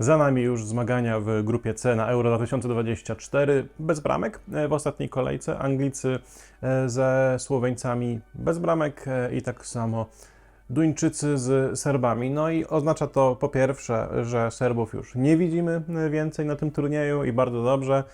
Za nami już zmagania w grupie C na Euro 2024 bez bramek e, w ostatniej kolejce. Anglicy e, ze Słoweńcami bez bramek e, i tak samo Duńczycy z Serbami. No i oznacza to po pierwsze, że Serbów już nie widzimy więcej na tym turnieju i bardzo dobrze.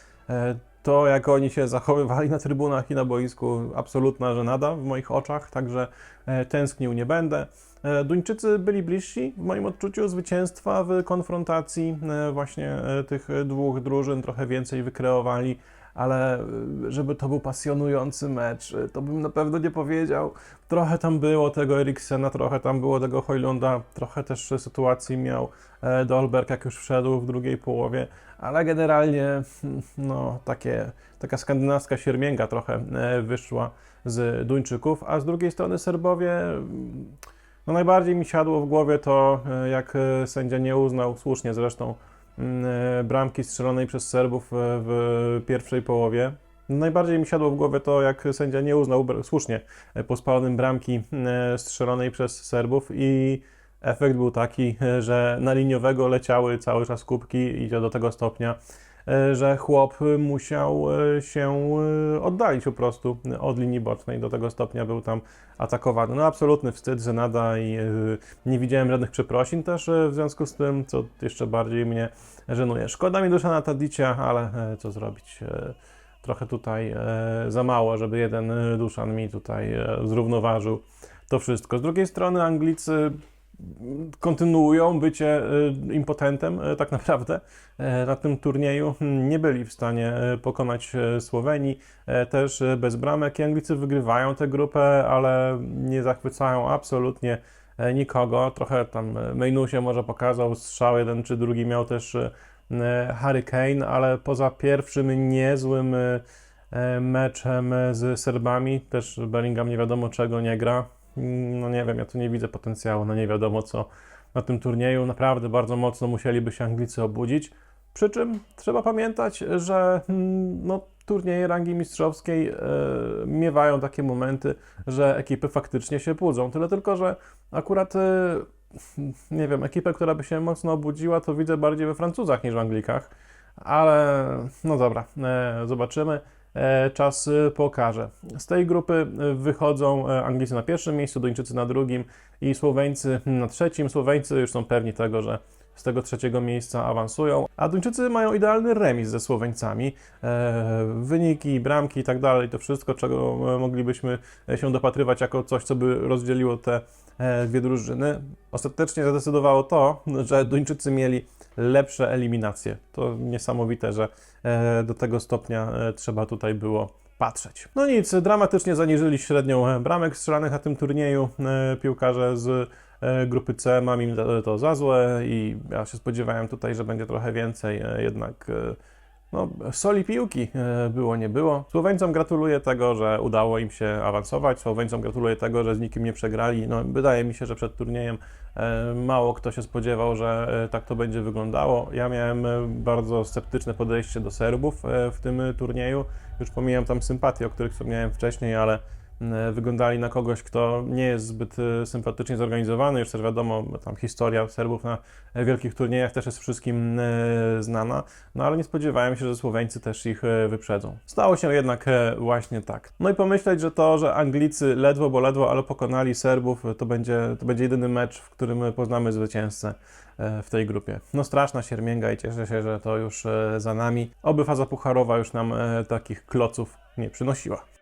To, jak oni się zachowywali na trybunach i na boisku, absolutna żenada w moich oczach, także e, tęsknił nie będę. E, Duńczycy byli bliżsi w moim odczuciu zwycięstwa w konfrontacji e, właśnie tych dwóch drużyn, trochę więcej wykreowali, ale e, żeby to był pasjonujący mecz, e, to bym na pewno nie powiedział. Trochę tam było tego Eriksena, trochę tam było tego Hojlunda, trochę też sytuacji miał e, Dolberg, jak już wszedł w drugiej połowie, ale generalnie hmm, no, takie, taka skandynawska siermięga trochę e, wyszła z Duńczyków, a z drugiej strony Serbowie mm, no najbardziej mi siadło w głowie to, e, jak sędzia nie uznał, słusznie zresztą, bramki strzelonej przez Serbów e, w pierwszej połowie. Najbardziej mi siadło w głowie to, jak sędzia nie uznał słusznie e, po spalonym bramki e, strzelonej przez Serbów i efekt był taki, e, że na liniowego leciały cały czas kubki i do tego stopnia, e, że chłop musiał e, się e, oddalić po prostu od linii bocznej. Do tego stopnia był tam atakowany. No absolutny wstyd, żenada i e, nie widziałem żadnych przeprosin też e, w związku z tym, co jeszcze bardziej mnie żenuje. Szkoda mi Duszana Tadicia, ale e, co zrobić? E, Trochę tutaj e, za mało, żeby jeden e, Duszan mi tutaj e, zrównoważył to wszystko. Z drugiej strony Anglicy kontynuują bycie e, impotentem e, tak naprawdę e, na tym turnieju. Hmm, Nie byli w stanie e, pokonać e, Słowenii, też bez bramek. I Anglicy wygrywają tę grupę, ale nie zachwycają absolutnie nikogo. Trochę tam Mejnusie może pokazał strzał jeden czy drugi miał też Harry Kane, ale poza pierwszym niezłym meczem z Serbami, też Bellingham nie wiadomo czego nie gra. No nie wiem, ja tu nie widzę potencjału na nie wiadomo co na tym turnieju. Naprawdę bardzo mocno musieliby się Anglicy obudzić. Przy czym trzeba pamiętać, że mm, no, turnieje rangi mistrzowskiej e, miewają takie momenty, że ekipy faktycznie się budzą. Tyle tylko, że akurat e, nie wiem, ekipę, która by się mocno obudziła, to widzę bardziej we Francuzach niż w Anglikach. Ale no dobra, e, zobaczymy. E, czas pokaże. Z tej grupy e, wychodzą e, Anglicy na pierwszym miejscu, Duńczycy na drugim i Słoweńcy na trzecim. Słoweńcy już są pewni tego, że z tego trzeciego miejsca awansują, a Duńczycy mają idealny remis ze Słoweńcami. E, wyniki, bramki i tak dalej, to wszystko, czego moglibyśmy się dopatrywać jako coś, co by rozdzieliło te dwie drużyny. Ostatecznie zadecydowało to, że Duńczycy mieli lepsze eliminacje. To niesamowite, że e, do tego stopnia e, trzeba tutaj było patrzeć. No nic, dramatycznie zaniżyli średnią e, bramek strzelanych na tym turnieju e, piłkarze z e, grupy C. Mam im to za złe i ja się spodziewałem tutaj, że będzie trochę więcej, e, jednak e, no, soli piłki e, było, nie było. Słoweńcom gratuluję tego, że udało im się awansować. Słoweńcom gratuluję tego, że z nikim nie przegrali. No, wydaje mi się, że przed turniejem e, mało kto się spodziewał, że e, tak to będzie wyglądało. Ja miałem bardzo sceptyczne podejście do Serbów w tym turnieju. Już pomijam tam sympatie, o których wspomniałem wcześniej, ale wyglądali na kogoś, kto nie jest zbyt e, sympatycznie zorganizowany. Już też wiadomo, tam historia Serbów na e, wielkich turniejach też jest wszystkim e, znana, no ale nie spodziewałem się, że Słoweńcy też ich e, wyprzedzą. Stało się jednak e, właśnie tak. No i pomyśleć, że to, że Anglicy ledwo, bo ledwo, ale pokonali Serbów, to będzie, to będzie jedyny mecz, w którym poznamy zwycięzcę e, w tej grupie. No straszna siermięga i cieszę się, że to już e, za nami. Oby faza pucharowa już nam e, takich kloców nie przynosiła.